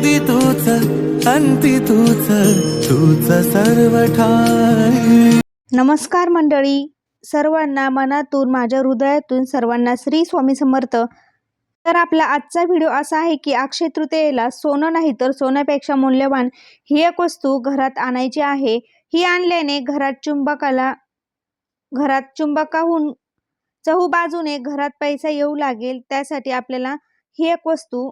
आधी तूच अंती तूच तूच सर्व ठाई नमस्कार मंडळी. सर्वांना मनातून माझ्या हृदयातून सर्वांना श्री स्वामी समर्थ. तर आपला आजचा व्हिडिओ असा आहे की अक्षय तृतीयेला सोनं नाही तर सोन्यापेक्षा मूल्यवान ही एक वस्तू घरात आणायची आहे. ही आणल्याने घरात चुंबकाला घरात चुंबकाहून चहू बाजूने घरात पैसा येऊ लागेल. त्यासाठी आपल्याला ही एक वस्तू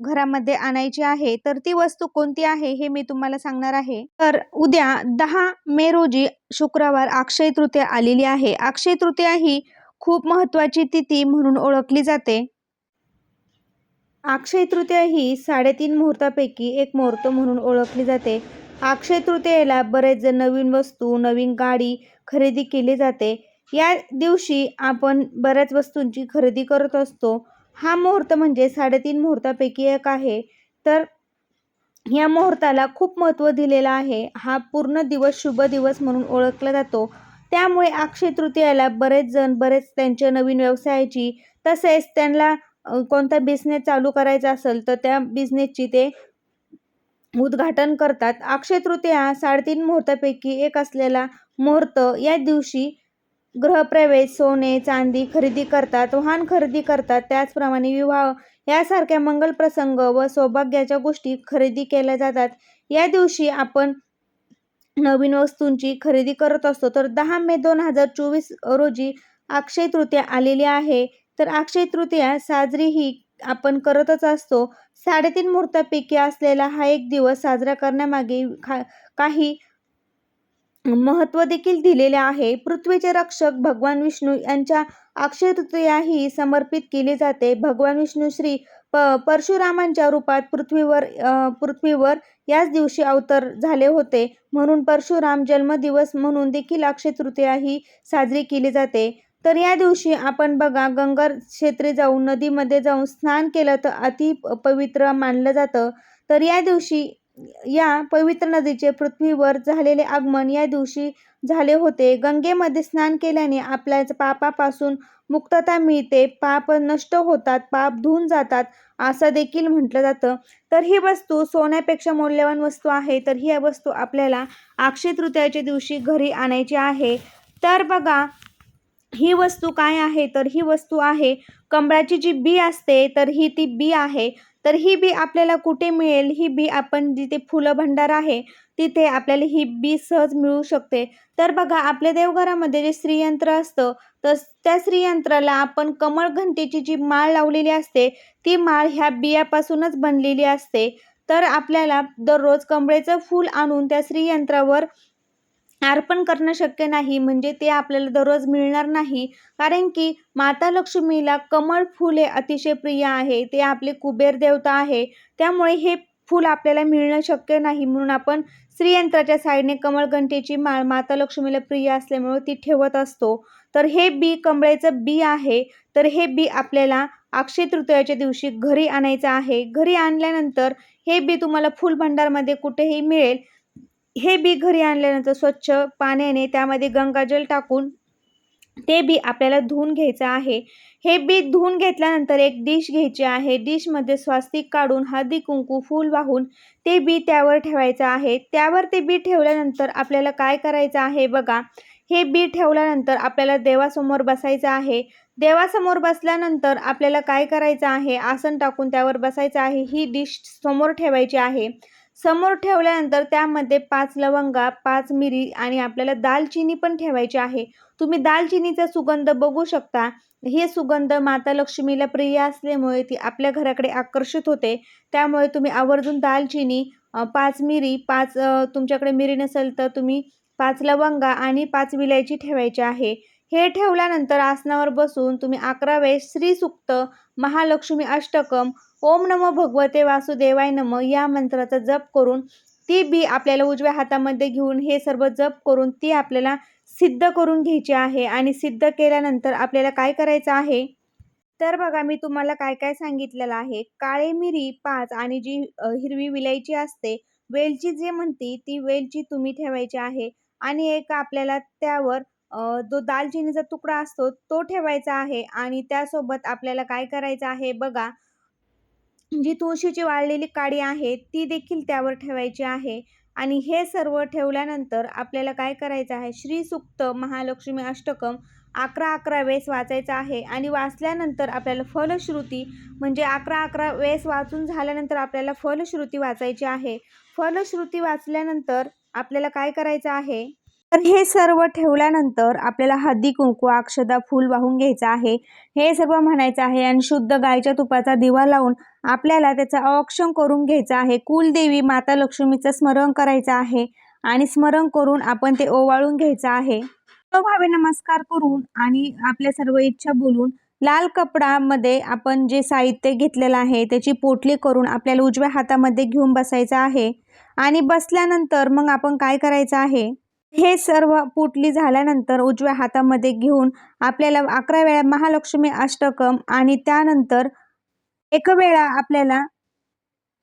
घरामध्ये आणायची आहे तर ती वस्तू कोणती आहे हे मी तुम्हाला सांगणार आहे. तर उद्या दहा मे रोजी शुक्रवार अक्षय तृतीया आलेली आहे. अक्षय तृतीया ही खूप महत्त्वाची तिथी म्हणून ओळखली जाते. अक्षय तृतीया ही साडेतीन मुहूर्तापैकी एक मुहूर्त म्हणून ओळखली जाते. अक्षय तृतीयेला बरेच जण नवीन वस्तू नवीन गाडी खरेदी केली जाते. या दिवशी आपण बऱ्याच वस्तूंची खरेदी करत असतो. हा मुहूर्त म्हणजे साडेतीन मुहूर्तापैकी एक आहे. तर या मुहूर्ताला खूप महत्त्व दिलेलं आहे. हा पूर्ण दिवस शुभ दिवस म्हणून ओळखला जातो. त्यामुळे अक्षय तृतीयाला बरेच जण बरेच त्यांच्या नवीन व्यवसायाची तसेच त्यांना कोणता बिझनेस चालू करायचा असेल तर त्या बिझनेसची ते उद्घाटन करतात. अक्षय तृतीया साडेतीन मुहूर्तापैकी एक असलेला मुहूर्त या दिवशी गृहप्रवेश सोने चांदी खरेदी करतात वाहन खरेदी करतात. त्याचप्रमाणे विवाह यासारख्या मंगल प्रसंग व सौभाग्याच्या गोष्टी खरेदी केल्या जातात. या दिवशी आपण नवीन वस्तूंची खरेदी करत असतो. तर दहा मे दोन हजार चोवीस रोजी अक्षय तृतीया आलेली आहे. तर अक्षय तृतीया साजरी ही आपण करतच असतो. साडेतीन मुहूर्तापैकी असलेला हा एक दिवस साजरा करण्यामागे खा काही महत्त्व देखील दिलेले आहे. पृथ्वीचे रक्षक भगवान विष्णू यांच्या अक्षयतृतीयाही समर्पित केली जाते. भगवान विष्णू श्री प परशुरामांच्या रूपात पृथ्वीवर पृथ्वीवर याच दिवशी अवतर झाले होते. म्हणून परशुराम जन्मदिवस म्हणून देखील अक्षय तृतीया ही साजरी केली जाते. तर या दिवशी आपण बघा गंगा क्षेत्री जाऊन नदीमध्ये जाऊन स्नान केलं तर अति प- पवित्र मानलं जातं. तर या दिवशी या पवित्र नदीचे पृथ्वीवर झालेले आगमन या दिवशी झाले होते. गंगेमध्ये स्नान केल्याने आपल्या पापापासून मुक्तता मिळते. पाप नष्ट होतात पाप धुवून जातात असं देखील म्हटलं जातं. तर ही वस्तू सोन्यापेक्षा मौल्यवान वस्तू आहे. तर ही वस्तू आपल्याला अक्षय तृतीयाच्या दिवशी घरी आणायची आहे. तर बघा ही वस्तू काय आहे? तर ही वस्तू आहे कमळाची जी बी असते तर ही ती बी आहे. तर ही बी आपल्याला कुठे मिळेल? ही बी आपण जिथे फुलं भंडार आहे तिथे आपल्याला ही बी सहज मिळू शकते. तर बघा आपल्या देवघरामध्ये जे श्रीयंत्र असतं तर त्या श्रीयंत्राला आपण कमळ घंटेची जी माळ लावलेली असते ती माळ ह्या बियापासूनच बनलेली असते. तर आपल्याला दररोज कमळेचं फूल आणून त्या श्रीयंत्रावर अर्पण करणं शक्य नाही. म्हणजे ते आपल्याला दररोज मिळणार नाही. कारण की माता लक्ष्मीला कमळ फूल हे अतिशय प्रिय आहे. ते आपले कुबेर देवता आहे. त्यामुळे हे फूल आपल्याला मिळणं शक्य नाही. म्हणून आपण श्रीयंत्राच्या साईडने कमळगंठेची माळ माता लक्ष्मीला प्रिय असल्यामुळे ती ठेवत असतो. तर हे बी कमळेचं बी आहे. तर हे बी आपल्याला अक्षय तृतीयाच्या दिवशी घरी आणायचं आहे. घरी आणल्यानंतर हे बी तुम्हाला फुल भंडारमध्ये कुठेही मिळेल. हे बी घरी आणल्यानंतर स्वच्छ पाण्याने त्यामध्ये गंगाजल टाकून ते बी आपल्याला धुवून घ्यायचं आहे. हे बी धुवून घेतल्यानंतर एक डिश घ्यायची आहे. डिशमध्ये स्वास्तिक काढून हळदी कुंकू फूल वाहून ते बी त्यावर ठेवायचं आहे. त्यावर ते बी ठेवल्यानंतर आपल्याला काय करायचं आहे बघा. हे बी ठेवल्यानंतर आपल्याला देवासमोर बसायचं आहे. देवासमोर बसल्यानंतर आपल्याला काय करायचं आहे? आसन टाकून त्यावर बसायचं आहे. ही डिश समोर ठेवायची आहे. समोर ठेवल्यानंतर त्यामध्ये पाच लवंगा पाच मिरी आणि आपल्याला दालचिनी पण ठेवायची आहे. तुम्ही दालचिनीचा सुगंध बघू शकता. हे सुगंध माता लक्ष्मीला प्रिय असल्यामुळे ती आपल्या घराकडे आकर्षित होते. त्यामुळे तुम्ही आवर्जून दालचिनी पाच मिरी पाच तुमच्याकडे मिरी नसेल तर तुम्ही पाच लवंगा आणि पाच विलायची ठेवायची आहे. हे ठेवल्यानंतर आसनावर बसून तुम्ही अकरा वेळेस श्रीसुक्त महालक्ष्मी अष्टकम ओम नमो भगवते वासुदेवाय नम. या मंत्राचा जप करून ती बी आपल्याला उजव्या हातामध्ये घेऊन हे सर्व जप करून ती आपल्याला सिद्ध करून घ्यायची आहे आणि सिद्ध केल्यानंतर आपल्याला काय करायचं आहे? तर बघा मी तुम्हाला काय काय सांगितलेलं आहे. काळे मिरी पाच आणि जी हिरवी विलायची असते वेलची जे म्हणती ती वेलची तुम्ही ठेवायची आहे. आणि एक आपल्याला त्यावर जो दालचिनीचा तुकडा असतो तो ठेवायचा आहे. आणि त्यासोबत आपल्याला काय करायचं आहे बघा जी तुळशीची वाळलेली काडी आहे ती देखील त्यावर ठेवायची आहे. आणि हे सर्व ठेवल्यानंतर आपल्याला काय करायचं आहे? श्री सुक्त महालक्ष्मी अष्टकम अकरा अकरा वेळेस वाचायचं आहे. आणि वाचल्यानंतर आपल्याला फलश्रुती म्हणजे अकरा अकरा वेळेस वाचून झाल्यानंतर आपल्याला फलश्रुती वाचायची आहे. फलश्रुती वाचल्यानंतर आपल्याला काय करायचं आहे? तर हे सर्व ठेवल्यानंतर आपल्याला हळदी कुंकू अक्षदा फूल वाहून घ्यायचं आहे. हे सर्व म्हणायचं आहे आणि शुद्ध गायच्या तुपाचा दिवा लावून आपल्याला त्याचं औक्षण करून घ्यायचं आहे. कुलदेवी माता लक्ष्मीचं स्मरण करायचं आहे आणि स्मरण करून आपण ते ओवाळून घ्यायचं आहे. हो भावे नमस्कार करून आणि आपल्या सर्व इच्छा बोलून लाल कपडामध्ये आपण जे साहित्य घेतलेलं आहे त्याची पोटली करून आपल्याला उजव्या हातामध्ये घेऊन बसायचं आहे आणि बसल्यानंतर मग आपण काय करायचं आहे? हे सर्व पोटली झाल्यानंतर उजव्या हातामध्ये घेऊन आपल्याला अकरा वेळा महालक्ष्मी अष्टकम आणि त्यानंतर एक वेळा आपल्याला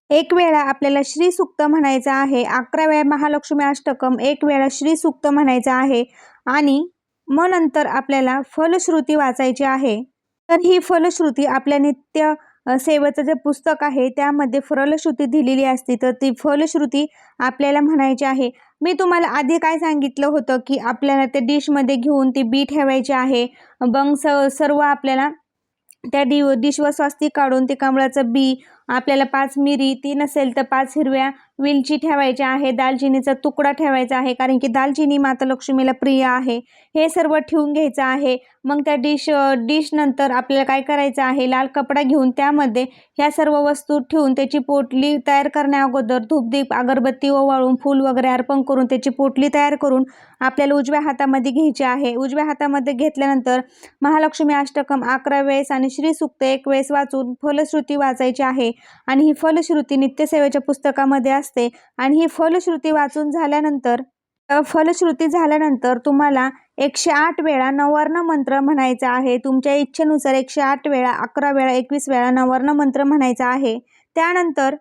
एक वेळा आपल्याला श्री सुक्त म्हणायचं आहे. अकरा वेळा महालक्ष्मी अष्टकम एक वेळा श्री सुक्त म्हणायचं आहे. आणि मग नंतर आपल्याला फलश्रुती वाचायची आहे. तर ही फलश्रुती आपल्या नित्य सेवेचं जे पुस्तक आहे त्यामध्ये फलश्रुती दिलेली असते. तर ती फलश्रुती आपल्याला म्हणायची आहे. मी तुम्हाला आधी काय सांगितलं होतं की आपल्याला ते डिशमध्ये घेऊन ती बी ठेवायची आहे. मग स सर्व आपल्याला त्या डि डिशवर स्वस्तिक काढून ते कमळाचं बी आपल्याला पाच मिरी ती नसेल तर पाच हिरव्या वेलची ठेवायच्या आहे दालचिनीचा तुकडा ठेवायचा आहे कारण की दालचिनी माता लक्ष्मीला प्रिय आहे. हे सर्व ठेवून घ्यायचं आहे. मग त्या डिश डिश नंतर आपल्याला काय करायचं आहे? लाल कपडा घेऊन त्यामध्ये ह्या सर्व वस्तू ठेवून त्याची पोटली तयार करण्या अगोदर धूपदीप अगरबत्ती ओवाळून फूल वगैरे अर्पण करून त्याची पोटली तयार करून आपल्याला उजव्या हातामध्ये घ्यायची आहे. उजव्या हातामध्ये घेतल्यानंतर महालक्ष्मी अष्टकम अकरा वेळेस आणि श्रीसूक्त एक वेळेस वाचून फलश्रुती वाचायची आहे. आणि ही फलश्रुती नित्यसेवेच्या पुस्तकामध्ये असते. आणि ही फलश्रुती वाचून झाल्यानंतर फलश्रुती झाल्यानंतर तुम्हाला एकशे आठ वेळा नवर्ण मंत्र म्हणायचा आहे. तुमच्या इच्छेनुसार एकशे आठ वेळा अकरा वेळा एकवीस वेळा नवर्ण मंत्र म्हणायचा आहे. त्यानंतर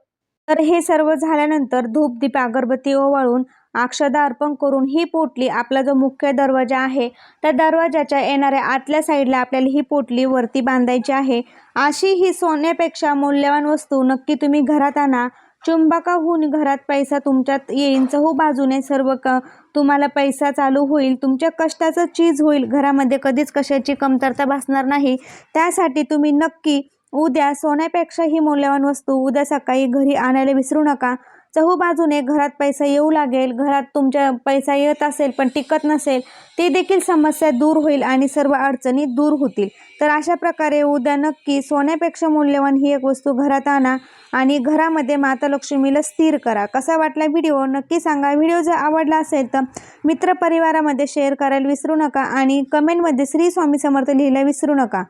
तर हे सर्व झाल्यानंतर धूप दीप अगरबत्ती ओवाळून अक्षदा अर्पण करून ही पोटली आपला जो मुख्य दरवाजा आहे त्या दरवाजाच्या येणाऱ्या आतल्या साईडला आपल्याला ही पोटली वरती बांधायची आहे. अशी ही सोन्यापेक्षा मौल्यवान वस्तू नक्की तुम्ही घरात आणा. चुंबकाहून घरात पैसा तुमच्यात येईन. चहू बाजूने सर्व क तुम्हाला पैसा चालू होईल. तुमच्या कष्टाचं चीज होईल. घरामध्ये कधीच कशाची कमतरता भासणार नाही. त्यासाठी तुम्ही नक्की उद्या सोन्यापेक्षा ही मौल्यवान वस्तू उद्या सकाळी घरी आणायला विसरू नका. चहूबाजूने घरात पैसा येऊ लागेल घरात तुमच्या पैसा येत असेल पण टिकत नसेल ते देखील समस्या दूर होईल आणि सर्व अडचणी दूर होतील. तर अशा प्रकारे उद्या नक्की सोन्यापेक्षा मूल्यवान ही एक वस्तू घरात आणा आणि घरामध्ये माता लक्ष्मीला स्थिर करा. कसा वाटला व्हिडिओ? नक्की सांगा. व्हिडिओ जर आवडला असेल तर मित्रपरिवारामध्ये शेअर करायला विसरू नका आणि कमेंटमध्ये श्री स्वामी समर्थ लिहायला विसरू नका.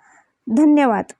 धन्यवाद.